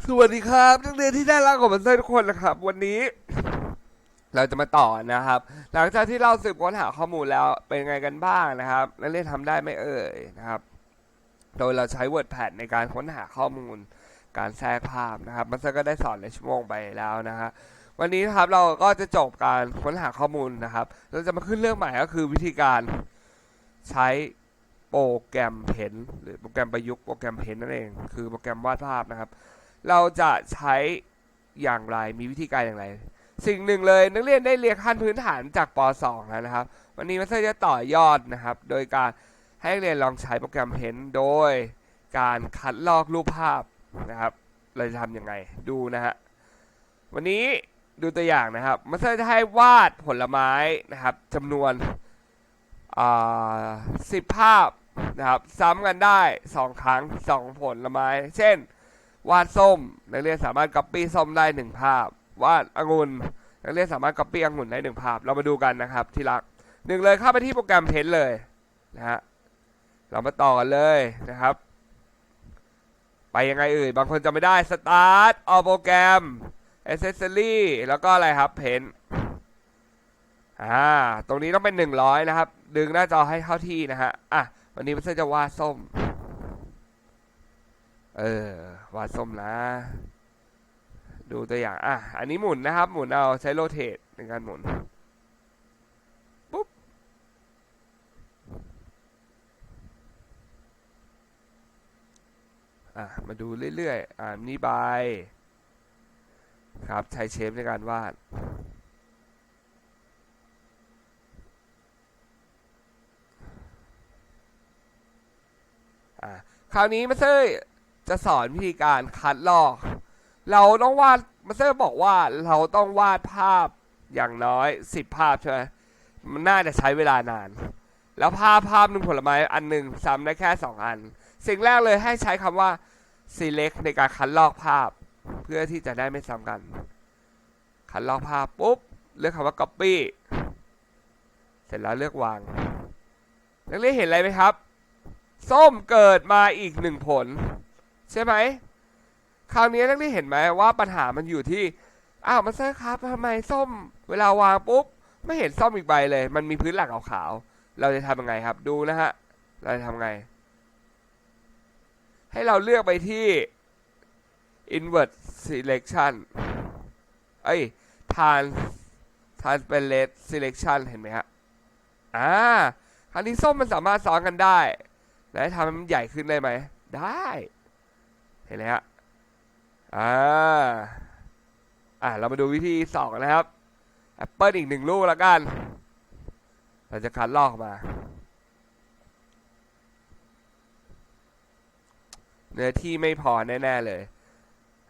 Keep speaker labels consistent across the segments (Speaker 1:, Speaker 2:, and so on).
Speaker 1: สวัสดีครับนักเรียนที่น่ารักของมันเซอร์ทุกคนนะครับ วันนี้ เราจะมาต่อนะครับ หลังจากที่เราสืบค้นหาข้อมูลแล้วเป็นไงกันบ้างนะครับนักเรียนทำได้ไหมเอ่ยนะครับ โดยเราใช้ WordPad ในการค้นหาข้อมูล การแทรกภาพนะครับมันเซอร์ก็ได้สอนในชั่วโมงไปแล้วนะฮะวันนี้นะครับเราก็จะจบการค้นหาข้อมูลนะครับ เราจะมาขึ้นเรื่องใหม่ก็คือวิธีการใช้โปรแกรมเพนหรือโปรแกรมประยุกต์โปรแกรมเพนนั่นเอง คือโปรแกรมวาดภาพนะครับ เราจะใช้อย่างไรมีวิธีการอย่างไร สิ่งหนึ่งเลยนักเรียนได้เรียนขั้นพื้นฐานจากป .2 แล้วนะครับ วันนี้มัสเตอร์จะต่อยอดนะครับ โดยการให้นักเรียนลองใช้โปรแกรมเพนโดยการคัดลอกรูปภาพนะครับ เราจะทำยังไงดูนะฮะวันนี้ดูตัวอย่างนะครับมัสเตอร์จะให้วาดผลไม้นะครับจำนวนสิบภาพนะครับซ้ำกันได้สองครั้งสองผลไม้ เช่น วาดส้ม นักเรียนสามารถ copy ส้มได้หนึ่งภาพ วาดองุ่นนักเรียนสามารถ copy องุ่นได้หนึ่งภาพ เรามาดูกันนะครับที่รักหนึ่งเลยเข้าไปที่โปรแกรมเพนเลยนะฮะเรามาต่อกันเลยนะครับ ไปยังไงเอ่ยบางคนจำไม่ได้ start ออโปรแกรม accessory แล้วก็อะไรครับเพนอ่าตรงนี้ต้องเป็น 100 นะครับ ดึงหน้าจอให้เข้าที่นะฮะอะวันนี้มันจะวาดส้ม เออวาดส้มนะ ดูตัวอย่าง อะ อันนี้หมุนนะครับ หมุนเอาใช้โรเทตในการหมุน ปุ๊บ อะ มาดูเรื่อยๆ อ่านี่ใบครับ ใช้เชฟในการวาดอะคราวนี้มาเซอร์ จะสอนวิธีการคัดลอก เราต้องวาดมาสเตอร์บอกว่าเราต้องวาดภาพอย่างน้อยสิบภาพใช่ไหมมันน่าจะใช้เวลานาน แล้วภาพภาพหนึ่งผลไม้อันหนึ่งซ้ำได้แค่สองอัน สิ่งแรกเลยให้ใช้คำว่า select ในการคัดลอกภาพ เพื่อที่จะได้ไม่ซ้ำกัน คัดลอกภาพปุ๊บเลือกคำว่า copy เสร็จแล้วเลือกวางนักเรียนเห็นอะไรไหมครับ ส้มเกิดมาอีกหนึ่งผล ใช่ไหมคราวนี้นักเรียนเห็นไหมว่าปัญหามันอยู่ที่อ้าวมาสเตอร์ครับทำไมส้ม เวลาวางปุ๊บไม่เห็นส้มอีกใบเลย มันมีพื้นหลักขาวๆเราจะทำยังไงครับดูนะฮะเราจะทำไง ให้เราเลือกไปที่ invert selection เอ้ย trans transparent selection เห็นไหมฮะอ่าคราวนี้ส้มมันสามารถซ้อนกันได้ และทำให้มันใหญ่ขึ้นได้ไหม ได้ เห็นไหมฮะอ่าอ่าเรามาดูวิธีสองนะครับแอปเปิลอีกหนึ่งลูกแล้วกัน เราจะคัดลอกมา เนื้อที่ไม่พอแน่ ๆ เลย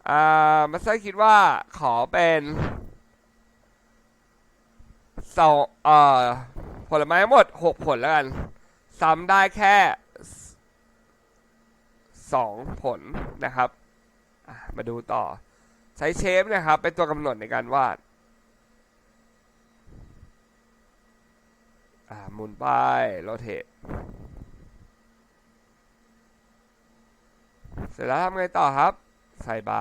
Speaker 1: อ่ามาสเตอร์คิดว่าขอเป็นสองเอ่อผลไม้หมดหกผลแล้วกัน ซ้ำได้แค่ สองผลนะครับ มาดูต่อใช้เชฟนะครับ เป็นตัวกำหนดในการวาดหมุนไปโรเทตเสร็จแล้วทำไงต่อครับ ใส่ใบ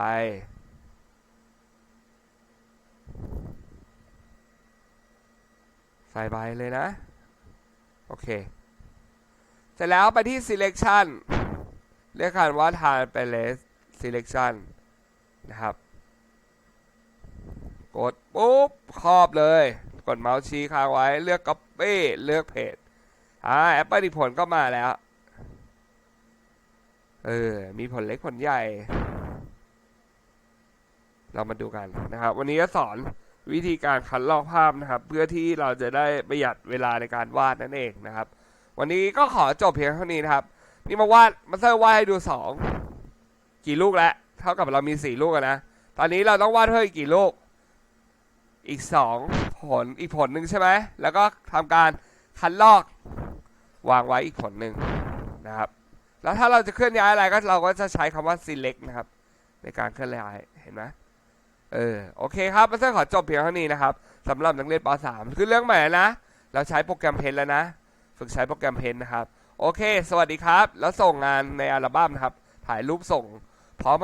Speaker 1: ใส่ใบเลยนะ โอเค เสร็จแล้วไปที่ selection เรียกกันว่า time p a l a c e selection นะครับ กดปุ๊บครอบเลย กดเมาส์ชี้ค้างไว้เลือก copy เลือกเพจอ่าแอปเปิลอีกผลก็มาแล้ว เออ มีผลเล็กผลใหญ่ เรามาดูกันนะครับ วันนี้จะสอนวิธีการคัดลอกภาพนะครับ เพื่อที่เราจะได้ประหยัดเวลาในการวาดนั่นเองนะครับ วันนี้ก็ขอจบเพียงเท่านี้นะครับ นี่มาวาดมาเซอร์วาดให้ดูสองกี่ลูกแล้วเท่ากับเรามีสี่ลูกนะตอนนี้เราต้องวาดเพิ่มอีกกี่ลูก อีกสองผลอีกผลหนึ่งใช่ไหมแล้วก็ทำการคัดลอกวางไว้อีกผลหนึ่งนะครับ แล้วถ้าเราจะเคลื่อนย้ายอะไรก็เราก็จะใช้คำว่า select นะครับ ในการเคลื่อนย้ายเห็นไหมเออโอเคครับมาเซอร์ขอจบเพียงเท่านี้นะครับสำหรับนักเรียนป .3 คือเรื่องใหม่นะ เราใช้โปรแกรมเพนแล้วนะ ฝึกใช้โปรแกรมเพนนะครับ โอเค สวัสดีครับ แล้วส่งงานในอัลบั้มนะครับ ถ่ายรูปส่งพร้อม